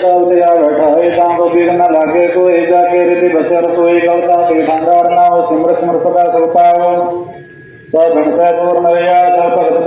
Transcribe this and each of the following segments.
ਸਭ ਤੇ ਆ ਤਾਂ ਕੋ ਬਿਗ ਨ ਲਾਗੇ ਕੋਈ ਜਾ ਕੇ ਰਿਤੇ ਬਚਰ ਕੋਈ ਗਲਤਾ ਤੇ ਠੰਡਾਰ ਨਾ ਹੋ, ਸਿਮਰ ਸਿਮਰ ਸਦਾ ਸੁਖ ਸਭ ਘਣਤਾ ਪੂਰਨ ਹੋਇਆ ਸਭ ਭਗਤ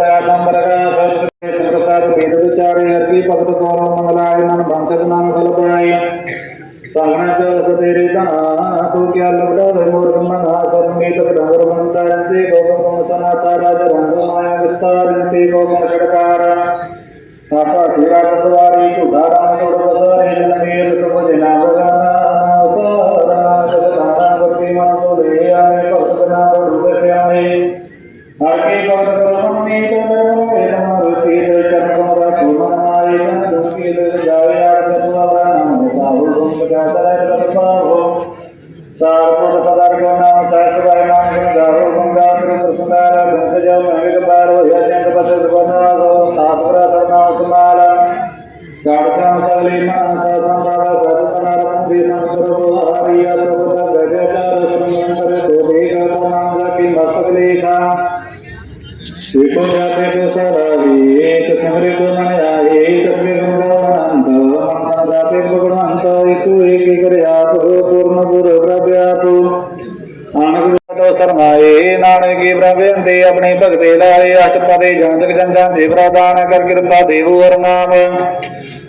ਨਾਨਕ ਕੀ ਭਗਤੇ ਲਾਏ ਅਟ ਪਦੇ ਜੰਤਕ ਜੰਜਾਂ ਦੇ ਪ੍ਰਦਾਨ ਕਰ ਕਿਰਪਾ ਦੇਵੋ ਅਰ ਨਾਮ।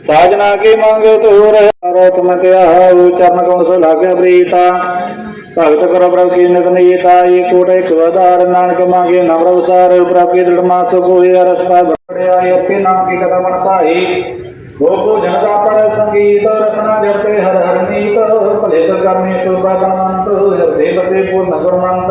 ਸਾਜਨਾ ਕੀ ਮੰਗ ਤੂਰ ਰੋਤ ਮਤਿਆਉ, ਚਰਨ ਕੋ ਸੋ ਲਾਗਿਆ ਪ੍ਰੀਤਾ। ਭਗਤ ਕਰੋ ਪ੍ਰਭ ਕੀ ਨਿਤ ਏ ਕੋਟ ਇੱਕ ਵਦਾਰ ਨਾਨਕ ਮੰਗੇ ਨਵ ਰਵਸਾਰ ਪ੍ਰਾਪੀ ਦ੍ਰਿੜ ਮਾਸ ਕੋਏ ਅਰਸ ਪਾ ਬੜਿਆ ਏਕੇ ਨਾਮ ਕੀ ਕਦਮ ਮਨ ਭਾਈ। ਜਨਤਾ ਪਰ ਸੰਗੀਤ, ਰਸਨਾ ਜਪੇ ਹਰ ਹਰ ਨੀਤ ਭਲੇ ਕਰ ਕਰਨੇ ਸੁਭਾ ਦਮੰਤ ਹਿਰਦੇ ਬਤੇ ਪੂਰਨ ਗੁਰਮੰਤ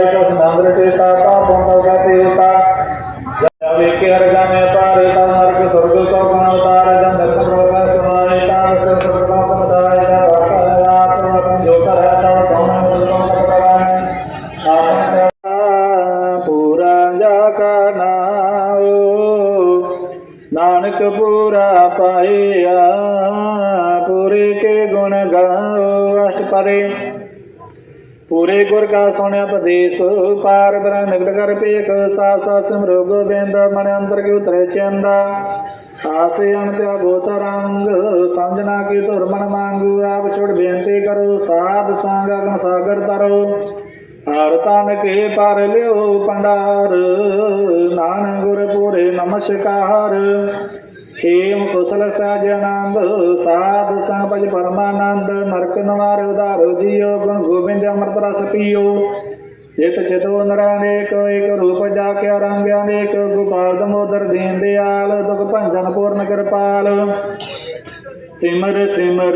ਕਾ ਸੋਹਣਿਆ ਪਦੇਸ ਪਾਰ ਬ੍ਰਹਮ ਨਿਕਟ ਕਰ ਪੇਖ ਸਾਸ ਸਾਸ ਸਿਮਰੋ ਗੋਬਿੰਦ, ਮਨ ਅੰਤਰ ਕੇ ਉਤਰੇ ਚੰਦਾ। ਆਸੇ ਅਨਤਿਆ ਗੋਤ ਰੰਗ ਸਮਝਣਾ ਕੀ ਧੁਰ ਮਨ ਮੰਗੂ ਆਪ ਛੋੜ ਬੇਨਤੀ ਕਰੋ, ਸਾਧ ਸੰਗ ਅਗਨ ਸਾਗਰ ਤਰੋ। ਹਰ ਤਨ ਕੇ ਪਰ ਲਿਓ ਪੰਡਾਰ ਨਾਨਕ ਗੁਰ ਪੂਰੇ ਨਮਸਕਾਰ। ਖੇਮ ਕੁਸਲ ਸਜਨੰਦ ਸਾਧ ਸੰਗ ਭਜ ਪਰਮਾਨੰਦ, ਨਰਕ ਨਵਾਰ ਉਧਾਰੋ ਜੀਓ, ਗੁਣ ਗੋਬਿੰਦ ਅੰਮ੍ਰਿਤ ਰਸ ਪੀਓ। ਚਿਤ ਚਿਤੋ ਨਰਾਨੇਕ ਇਕ ਰੂਪ ਜਾ ਕੇ ਰੰਗ ਅਨੇਕ ਗੋਪਾਲ ਦਮੋਦਰ ਦੀਨ ਦਿਆਲ, ਦੁਖ ਭੰਜਨ ਪੂਰਨ ਕਿਰਪਾਲ। ਸਿਮਰ ਸਿਮਰ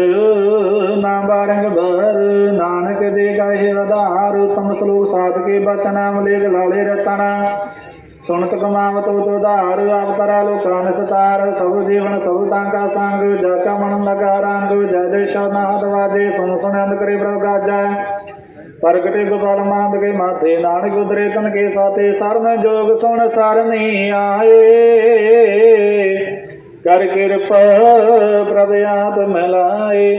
ਨਾਮ ਬਾਰੰਗ ਬਰ, ਨਾਨਕ ਦੇ ਗਾਏ ਆਧਾਰ ਉਤਮ ਸਲੋਕ ਸਾਧ ਕੇ ਬਚਨ, ਅਮਲੇਖ ਲਾਲੇ ਰਤਨਾ। ਸੁਣਤ ਕਮਾਵਤ ਉਧਾਰ ਆਵਤਰਾ ਲੋਕਾਂ ਸਤਾਰ। ਸਭ ਜੀਵਨ ਸਭ ਤਾਂ ਕਾ ਸੰਗ, ਜਾ ਕਾ ਮਨ ਲਗਾ ਰੰਗ, ਜੈ ਜੈ ਸ਼ਬਨਾਦ ਵਾਜੇ ਸੁਨ ਸੁਨ ਅੰਧ ਕਰੇ ਪ੍ਰਭ ਗਾਜੈ ਪ੍ਰਗਟੇ ਗੋਪਾਲ ਮਾਂਦ ਕੇ ਮਾਥੇ ਨਾਨਕ ਉਦਰੇ ਤਨ ਕੇ ਸਾਥੇ ਸਰਨ ਜੋਗ ਸੁਣ ਸਰਨੀ ਆਏ। ਕਰ ਕਿਰਪਾ ਪ੍ਰਭ ਆਪ ਮਿਲਾਏ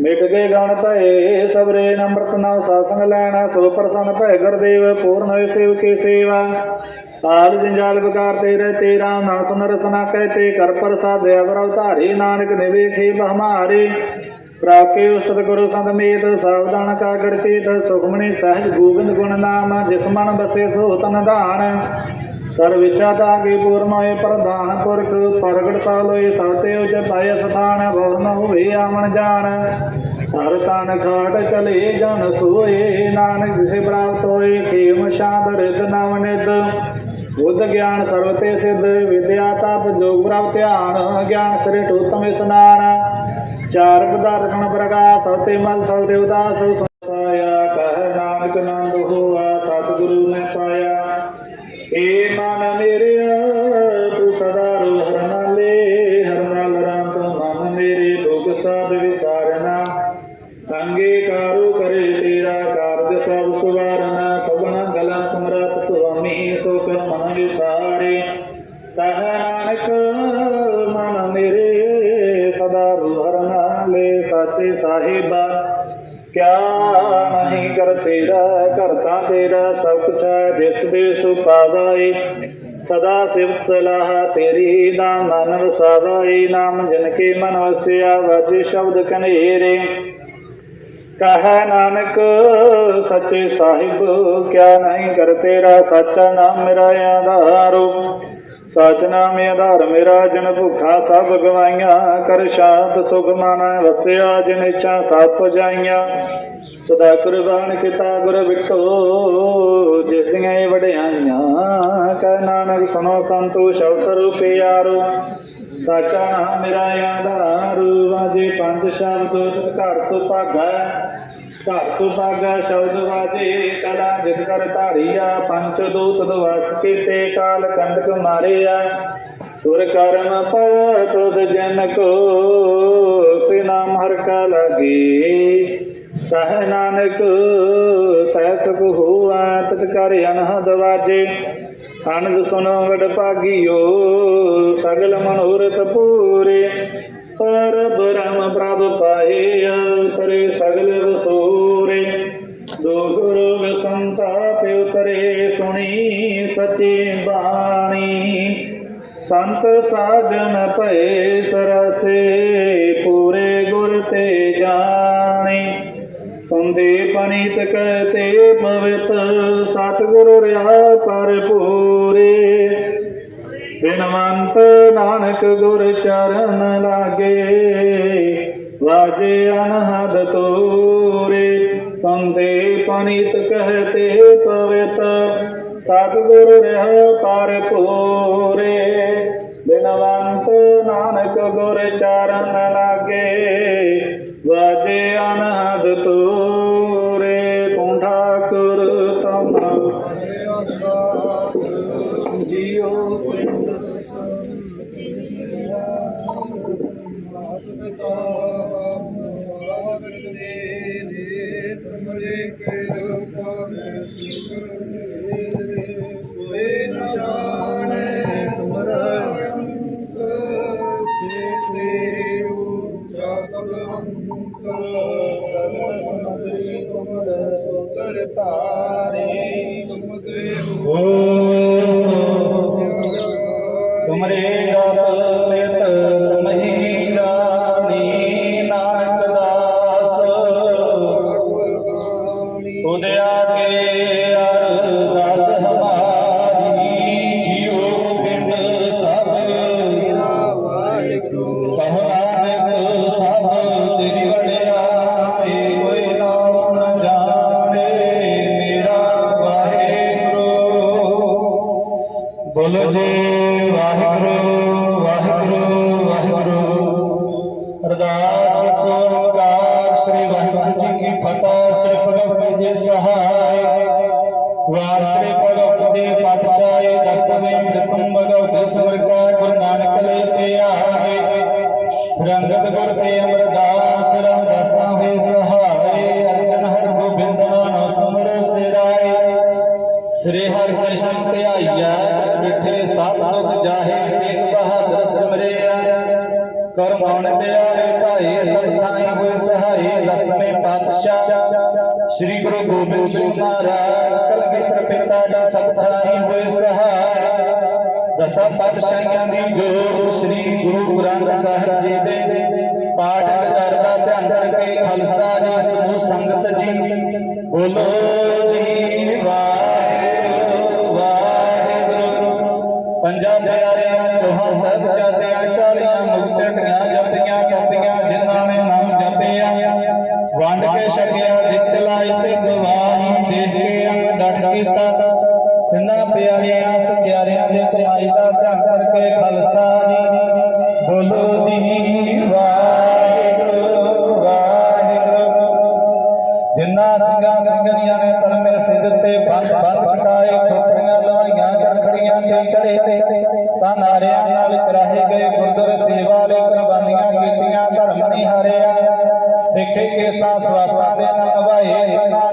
ਮਿਟ ਗਏ ਗਣ ਭਏ ਸਬਰੇ ਨਮਰਤ ਨਾਮ ਸਾਸੰਗ ਲੈਣਾ, ਸੋ ਪ੍ਰਸੰਨ ਭੈ ਗੁਰਦੇਵ ਪੂਰਨ ਹੋਏ ਸੇਵ ਕੀ ਸੇਵਾ। ਆਲ ਜੰਜਾਲ ਵਿਕਾਰ ਤੇਰੇ ਤੇਰਾ ਨਾ ਸੁਨ ਰਸਨਾ ਕਹਤੇ ਕਰ ਪ੍ਰਸਾਦ ਅਵਰ ਅਵਤਾਰੀ ਨਾਨਕ ਨੇ ਵੇਖੇ ਬਹਮਾਰੇ। ਪ੍ਰਾਪੇ ਉਸਤ ਗੁਰੂ ਸੰਤ ਮੇਤ, ਸਾਵਧਾਨ ਕਾ ਗੜਤੀਤ ਸੁਖਮਣੀ ਸਹਿਜ ਗੋਬਿੰਦ ਗੁਣ ਨਾਮ, ਜਿਸ ਮਨ ਬਸੇ ਸੋ ਤਨ ਧਾਨ। ਸਰ ਵਿਚਾ ਤਾਗੇ ਪੂਰਨ ਹੋਏ ਪ੍ਰਧਾਨ ਪੁਰਖ, ਪ੍ਰਗਟ ਸਾਲੋਏ ਸਾਤੇ ਉਜ ਪਾਇ ਸਥਾਨ ਭਵਨ ਹੋਵੇ ਆਵਣ ਜਾਣ। ਹਰ ਤਨ ਖਾਟ ਚਲੇ ਜਨ ਸੋਏ, ਨਾਨਕ ਜਿਸੇ ਪ੍ਰਾਪਤ ਹੋਏ, ਖੇਮ ਸ਼ਾਂਤ ਰਿਦ ਨਵ ਨਿਦ ਬੁੱਧ ਗਿਆਨ ਸਰਵਤੇ ਸਿੱਧ, ਵਿਦਿਆ ਤਪ ਜੋਗ ਪ੍ਰਭ ਧਿਆਨ, ਗਿਆਨ ਸ੍ਰਿਟ ਉਤਮ ਇਸਨਾਨ। ਚਾਰ ਪਦਾਰਥਨ ਪ੍ਰਕਾਸ਼ ਸਤੇ ਮਲ ਸਲ ਦੇਵਤਾ ਤੇਰਾ ਜਿਸ ਦੇ ਸੁਪਾਵਾਈ ਸਦਾ ਸਿਫਤ ਸਲਾਹ ਤੇਰੀ, ਨਾਮ ਮਨ ਵਸਾਵਾਈ ਨਾਮ ਜਨ ਕੇ ਮਨ ਵਸਿਆ, ਵਜ ਸ਼ਬਦ ਕਨੇਰੇ। ਕਹੈ ਨਾਨਕ, ਸੱਚੇ ਸਾਹਿਬ, ਕਿਆ ਨਹੀਂ ਕਰ ਤੇਰਾ ਸੱਚਾ ਨਾਮ ਮੇਰਾ ਆਧਾਰੋ। ਸਚ ਨਾਮ ਆਧਾਰ ਮੇਰਾ, ਜਨ ਭੁਖਾ ਸਭ ਗਵਾਈਆਂ। ਕਰ ਸ਼ਾਂਤ ਸੁਖ ਮਨ, ਵਸਿਆ ਜਿਨ ਇੱਛਾ ਸਭ ਜਾਈਆਂ ਸਦਾ ਕੁਰਬਾਨ ਕੀਤਾ ਗੁਰ ਵਿਟੋ ਜਿਸ ਦੀਆਂ ਇਹ ਵਡਿਆਈਆਂ ਕਹਿ ਨਾਨਕ ਸੁਨੋ ਸੰਤੋ, ਸ਼ਬਦ ਰੂਪੇ ਯਾਰੋ ਸਾਚਾ ਨਾਮ ਮੇਰਾ ਆਧਾਰ ਵਾਜੇ ਪੰਜ ਸ਼ਬਦ ਘਰ ਸੁਭਾਗਾ ਘਰ ਸੁਭਾਗਾ ਸ਼ਬਦ ਵਾਜੇ, ਕਲਾ ਜਿਤ ਕਰ ਧਾਰੀਆ। ਪੰਜ ਦੂਤ ਦਵਸ ਕੀਤੇ, ਕਾਲ ਕੰਡਕ ਮਾਰਿਆ। ਸੁਰ ਕਰਮ ਪਵ ਤੁਧ ਜਨ ਕੋ, ਸੇ ਨਾਮ ਹਰ ਕਾ ਲਾਗੇ। ਸਹਿ ਨਾਨਕ ਤੈ ਸੁਖ ਹੋਆ, ਤਤ ਕਰ ਅਨਹਦ ਵਾਜੇ। ਆਨੰਦ ਸੁਨੋ ਵਡ ਭਾਗਿਓ, ਸਗਲ ਮਨੋਰਥ ਪੂਰੇ। ਪਰ ਬ੍ਰਹਮ ਪ੍ਰਭ ਪਾਏ ਅੰਤਰੇ, ਸਗਲ ਵਸੂਰੇ। ਦੋ ਗੁਰੂ ਸੰਤਾਪ ਉਤਰੇ, ਸੁਣੀ ਸਚੀ ਬਾਣੀ। ਸੰਤ ਸਾਜਨ ਭਏ ਸਰਸੇ, ਪੂਰੇ ਗੁਰ ਤੇ ਜਾਣੀ। ਪਨੀਤ ਕਹਤੇ ਪਵਿਤ ਸਤਿਗੁਰੂ ਰਿਹਾ ਪਰ ਪੂਰੇ। ਬਿਨਵੰਤ ਨਾਨਕ ਗੁਰ ਚਰਨ ਲਾਗੇ, ਵਾਜੇ ਅਨਹਦ ਤੋਰੇ। ਸੰਦੇ ਪਨੀਤ ਕਹਤੇ ਪਵਿਤ ਸਤਿਗੁਰੂ ਰਿਹਾ ਪਰ ਪੂਰੇ। ਬਿਨਵੰਤ ਨਾਨਕ ਗੁਰ ਚਰਨ ਤੁਮਰੇ ਜਪ ਭਗਵਤ ਜੀ ਸ੍ਰੀ ਗੋਬਿੰਦ ਸਿੰਘ ਮਹਾਰਾਜ ਕਲਗੀਧਰ ਪਿਤਾ ਜੀ ਸਭ ਹੋਏ ਸਹਾਇ ਦਸਾਂ ਪਾਤਸ਼ਾਹੀਆਂ ਦੀ ਜੋਤ ਸ੍ਰੀ ਗੁਰੂ ਗ੍ਰੰਥ ਸਾਹਿਬ ਜੀ ਦੇ ਪਾਠ ਵਿਚਾਰ ਦਾ ਧਿਆਨ ਕਰਕੇ ਖਾਲਸਾ ਜੀ ਸਮੂਹ ਸੰਗਤ ਜੀ, ਬੋਲੋ ਜੀ। ਚਰਾਹੇ ਗੁਰਦਰ ਸੇਵਾ ਲਈ ਕੁਰਬਾਨੀਆਂ ਕੀਤੀਆਂ, ਧਰਮ ਨਹੀਂ ਹਾਰਿਆ। ਸਿੱਖੇ ਕੇਸਾਂ ਸਵਾਸਾਂ ਦੇ ਨਾਲ ਨਿਭਾਏ ਉਹਨਾਂ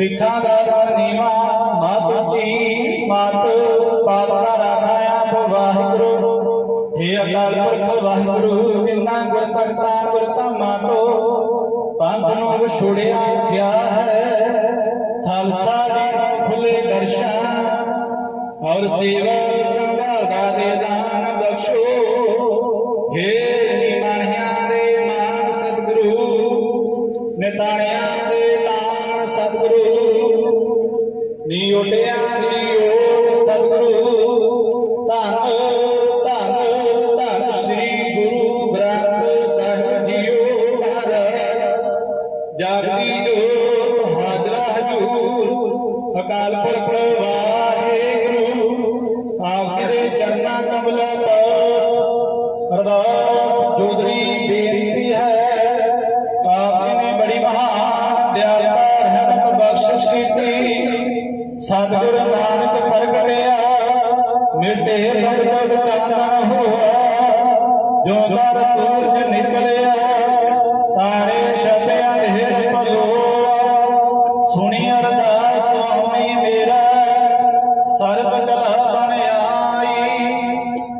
pecado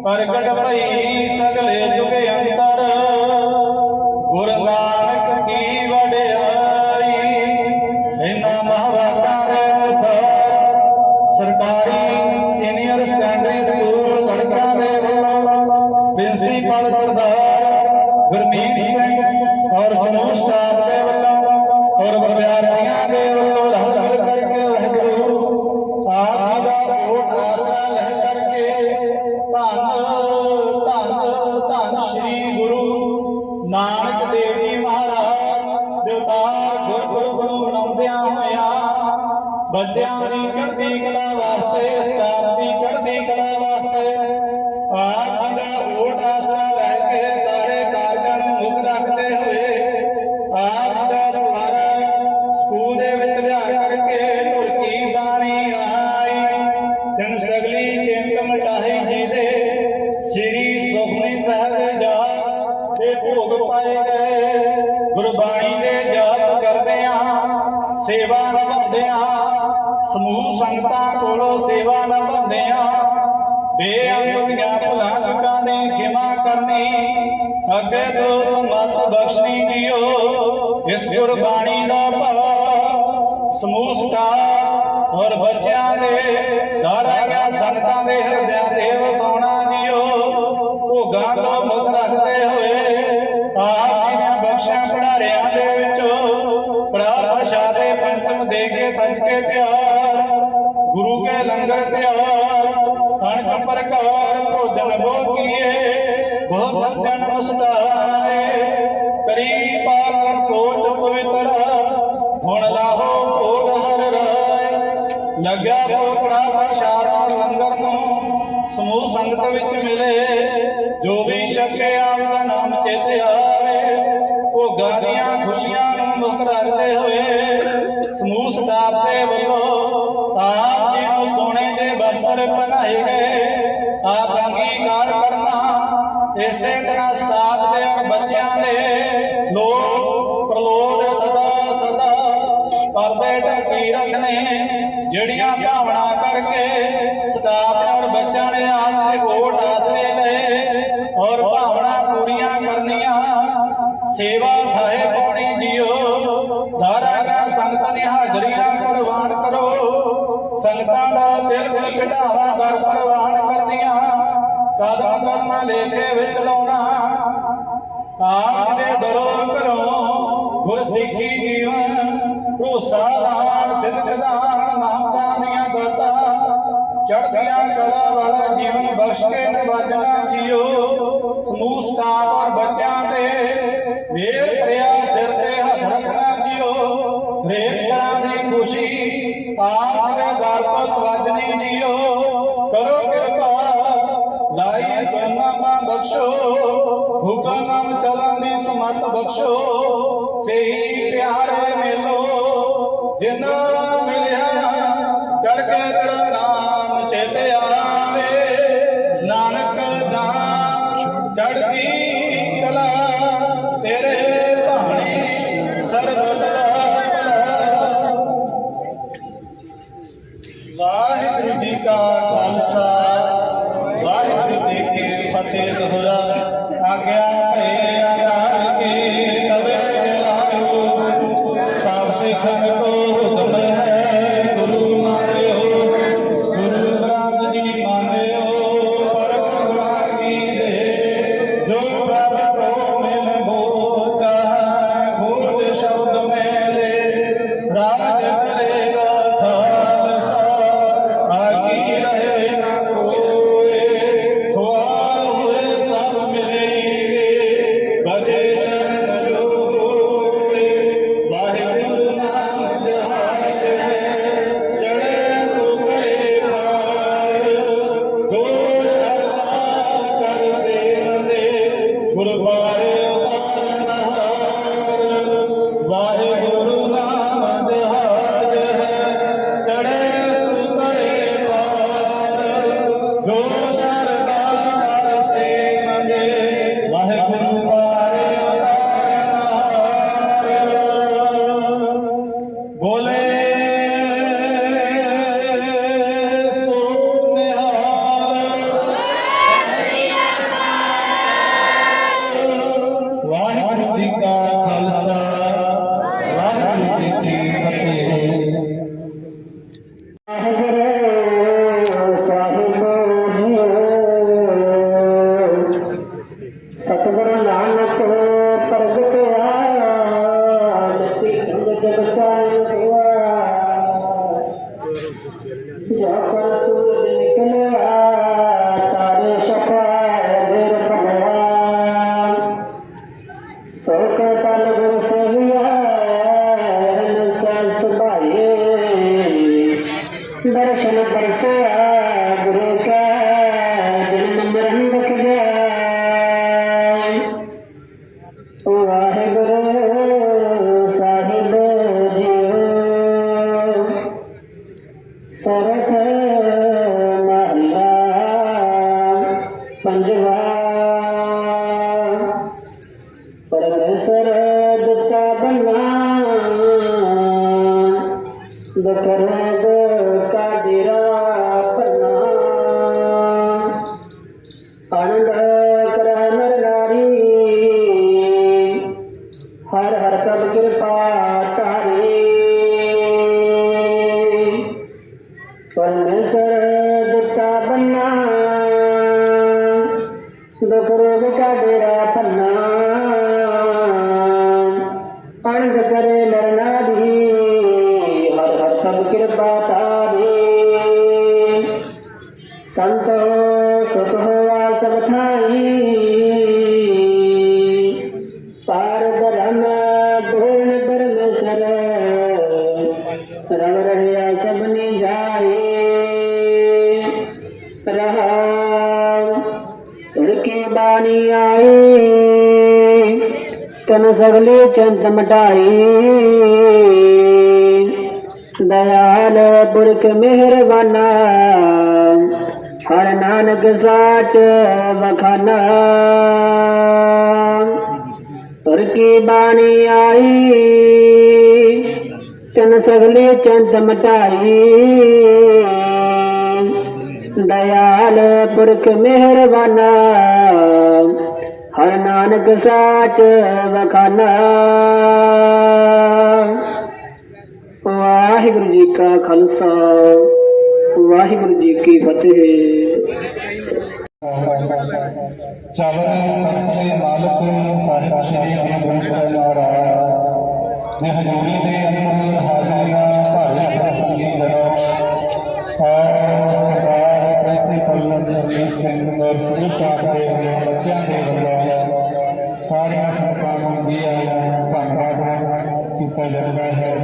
ਪਰ ਗੜਬੜਈ ਸਗਲੇ ਜੁਗ ਅੰਗ ਬੱਚਿਆਂ ਦੀ ਚੜ੍ਹਦੀ ਕਲਾ ਵਾਸਤੇ ਸਟਾਫ ਦੀ ਚੜ੍ਹਦੀ ਕਲਾ ਵਾਸਤੇ। ਆ ਗੁਰਬਾਣੀ ਦਾ ਭਵ ਸਮੂਹ ਸਟਾਰ ਹੋਰ ਬੱਚਿਆਂ ਦੇ ਧਾਰਾਂਗਾ ਸੰਤਾਂ ਦੇ ਹਿਰਦਿਆਂ ਦੇ ਵਸਾਉਣਾ ਜਿਓ। ਭੋਗਾਂ ਦਾ ਮੁਖ ਰੱਖਦੇ ਹੋਏ ਆਪ ਜੀ ਦੀਆਂ ਬਖਸ਼ਾਂ ਪੜਾਰਿਆਂ ਦੇ ਵਿੱਚੋਂ ਪੜਾ ਪ੍ਰਸ਼ਾਦੇ ਪੰਚਮ ਦੇ ਕੇ ਸੱਚ ਕੇ ਤਿਆਰ, ਗੁਰੂ ਕੇ ਲੰਗਰ ਤਿਆਰ ਅਣਖ ਪ੍ਰਕਾਰ ਭੋਜਨ ਭੋਗੀਏ ਬਹੁਤ ਜਨਮ ਸਦਾ ਗਾਲੀਆਂ ਖੁਸ਼ੀਆਂ ਨੂੰ ਮੁੱਖ ਰੱਖਦੇ ਹੋਏ ਸਮੂਹ ਸਟਾਫ ਦੇ ਵੱਲੋਂ ਆਪ ਜੀ ਨੂੰ ਸੋਨੇ ਦੇ ਬੰਦਰ ਬਣਾਏ ਗਏ। ਆਪ ਅੰਗੀਕਾਰ ਕਰਨਾ ਇਸੇ ਤਰ੍ਹਾਂ ਸਟਾਫ ਦੇ ਔਰ ਬੱਚਿਆਂ ਦੇ ਲੋਕ ਪ੍ਰਲੋਦ ਸਦਾ ਸਦਾ ਪਰਦੇ ਕੀ ਰੱਖਣੇ, ਜਿਹੜੀਆਂ कदम कदम लेके बिच लाना गुरसिखी जीवन भरोसा दान सिद्ध चढ़दिया कला वाला जीवन बख्श के नजना जियो। समूह स्टाफ और बच्चा प्रया सिर ते हाथ रखना जियो। प्रेम करा दी खुशी आपने दर्द तो वजनी जियो। ਬਖਸ਼ੋ। ਹੁਕਾ ਨਾਮ ਚਲਨ ਦੀ ਸਮਤ ਬਖਸ਼ੋ। ਸਹੀ ਪਿਆਰ ਹੈ ਮਿਲੋ। ਜਿਨਾ ਮਿਲਿਆ ਡਰ ਰਲ ਰਹਿਆ ਸਭਨੇ ਜਾਏ। ਰਹਾ ਤੁੜਕੇ ਬਾਣੀ ਆਏ। ਤਨ ਸਗਲੇ ਚੰਦ ਮਟਾਏ। ਦਇਆਲ ਪੁਰਖ ਮਿਹਰਬਾਨਾ। ਹਰ ਨਾਨਕ ਸਾਚ ਵਖਾਨਾ। ਤੁਰ ਕੀ ਬਾਣੀ ਆਈ ਤਨ ਸਗਲੇ ਚੰਤ ਮਟਾਈ। ਦਇਆਲ ਪੁਰਖ ਮਿਹਰਬਾਨ। ਹਰ ਨਾਨਕ ਸਾਚ ਵਖਾਨਾ। ਵਾਹਿਗੁਰੂ ਜੀ ਕਾ ਖਾਲਸਾ, ਵਾਹਿਗੁਰੂ ਜੀ ਕੀ ਫਤਿਹ। ਚਾਵਲ ਤਖਤ ਦੇ ਮਾਲਕ ਸਾਹਿਬ ਸ੍ਰੀ ਗੁਰੂ ਸਾਹਿਬ ਮਹਾਰਾਜ। ਦੇ ਹਜ਼ੂਰੀ ਦੇ ਅੰਦਰ ਹਾਜ਼ਰੀਆਂ ਭਾਰੇ ਸੰਗੀ ਜਨੋ ਔਰ ਸਰਦਾਰ ਪ੍ਰਿੰਸੀਪਲ ਜਗਜੀਤ ਸਿੰਘ ਔਰ ਸ੍ਰੀ ਸਟਾਫ ਦੇ ਬੱਚਿਆਂ ਦੇ ਵੱਲੋਂ ਸਾਰੀਆਂ ਸੰਗਤਾਂ ਨੂੰ ਧੰਨਵਾਦ ਕੀਤਾ ਜਾਂਦਾ ਹੈ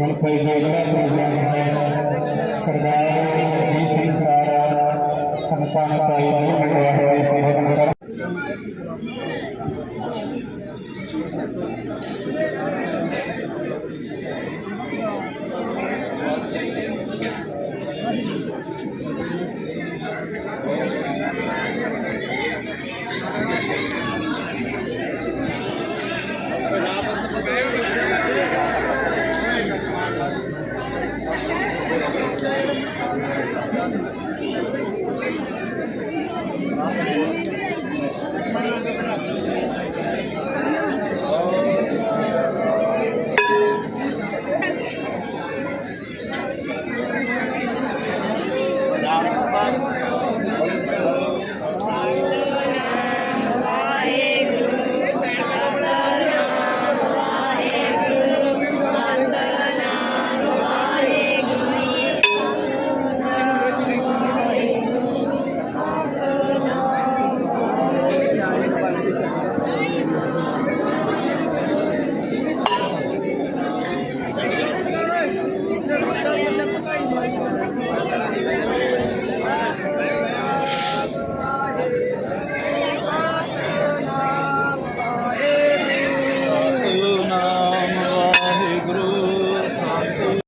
ਹੁਣ ਕੋਈ ਜੋ ਅਗਲਾ ਪ੍ਰੋਗਰਾਮ ਹੈ ਸਰਦਾਰ ਜੀ ਸਿੰਘ ਸਾਰਾ ਸੰਗਤਾਂ ਨੂੰ ਪਾਈ ਹੈ ਸਿਹਤ anymore.